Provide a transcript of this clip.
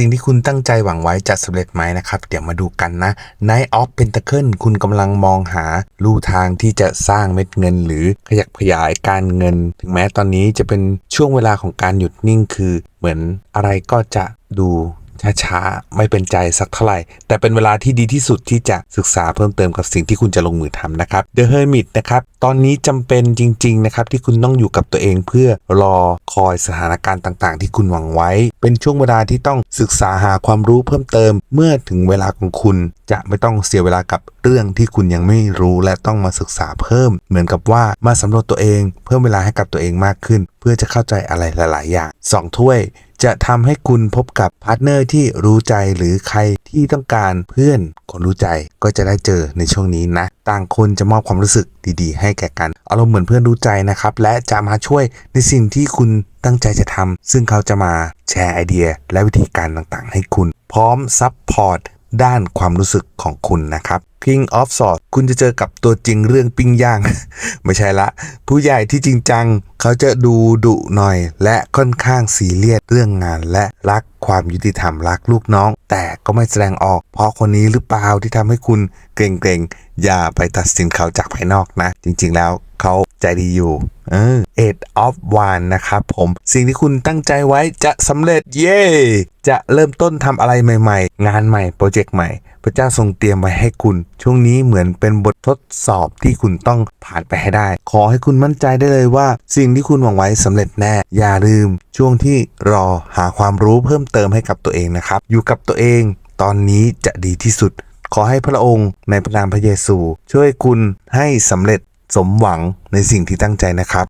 สิ่งที่คุณตั้งใจหวังไว้จะสำเร็จไหมนะครับ เดี๋ยวมาดูกันนะ Night of Pentacle คุณกำลังมองหาลู่ทางที่จะสร้างเม็ดเงิน หรือขยับขยายการเงิน ถึงแม้ตอนนี้จะเป็นช่วงเวลาของการหยุดนิ่งคือ เหมือนอะไรก็จะดู ช้าๆ ไม่เป็นใจสักเท่าไหร่ แต่เป็นเวลาที่ดีที่สุดที่จะศึกษาเพิ่มเติมกับสิ่งที่คุณจะลงมือทำนะครับ The Hermit นะครับ ตอนนี้จำเป็นจริง ๆ นะครับ ที่คุณต้องอยู่กับตัวเองเพื่อรอคอยสถานการณ์ต่างๆ ที่คุณหวังไว้ เป็นช่วงเวลาที่ต้องศึกษาหาความรู้เพิ่มเติม เมื่อถึงเวลาของคุณจะไม่ต้องเสียเวลากับเรื่องที่คุณยังไม่รู้และต้องมาศึกษาเพิ่ม เหมือนกับว่ามาสำรวจตัวเอง เพิ่มเวลาให้กับตัวเองมากขึ้น เพื่อจะเข้าใจอะไรหลาย ๆ อย่างสองถ้วย จะทำให้คุณพบกับพาร์ทเนอร์ที่รู้ใจหรือใครที่ต้องการเพื่อนคนรู้ใจก็จะได้เจอในช่วงนี้นะ ต่างคนจะมอบความรู้สึกดีๆ ให้แก่กันอารมณ์เหมือนเพื่อนรู้ใจนะครับ และจะมาช่วยในสิ่งที่คุณตั้งใจจะทำซึ่งเขาจะมาแชร์ไอเดีย และวิธีการต่างๆ ให้คุณ พร้อมซัพพอร์ต ด้านความรู้สึกของคุณนะครับ King of Swords คุณจะเจอกับตัวจริงเรื่องปิ้งย่าง ไม่ใช่ละ ผู้ใหญ่ที่จริงจัง เขาจะดูดุหน่อย และค่อนข้างซีเรียสเรื่องงานและรักความยุติธรรมรักลูกน้อง แต่ก็ไม่แสดงออก เพราะคนนี้หรือเปล่าที่ทำให้คุณเกรงๆอย่าไปตัดสินเขาจากภายนอกนะ จริง ๆ แล้วเขาใจดีอยู่ เออ Eight of Wands นะครับผมสิ่งที่คุณตั้งใจไว้จะสำเร็จเย่จะเริ่มต้นทำอะไรใหม่ ๆ งานใหม่โปรเจกต์ใหม่ พระเจ้าทรงเตรียมไว้ให้คุณ ช่วงนี้เหมือนเป็นบททดสอบที่คุณต้องผ่านไปให้ได้ ขอให้คุณมั่นใจได้เลยว่า สิ่งที่คุณหวังไว้สำเร็จแน่ อย่าลืม ช่วงที่รอหาความรู้เพิ่มเติมให้กับตัวเองนะครับ อยู่กับตัวเอง ตอนนี้จะดีที่สุดขอให้พระองค์ในพระนามพระเยซู ช่วยคุณให้สำเร็จ สมหวังในสิ่งที่ตั้งใจนะครับ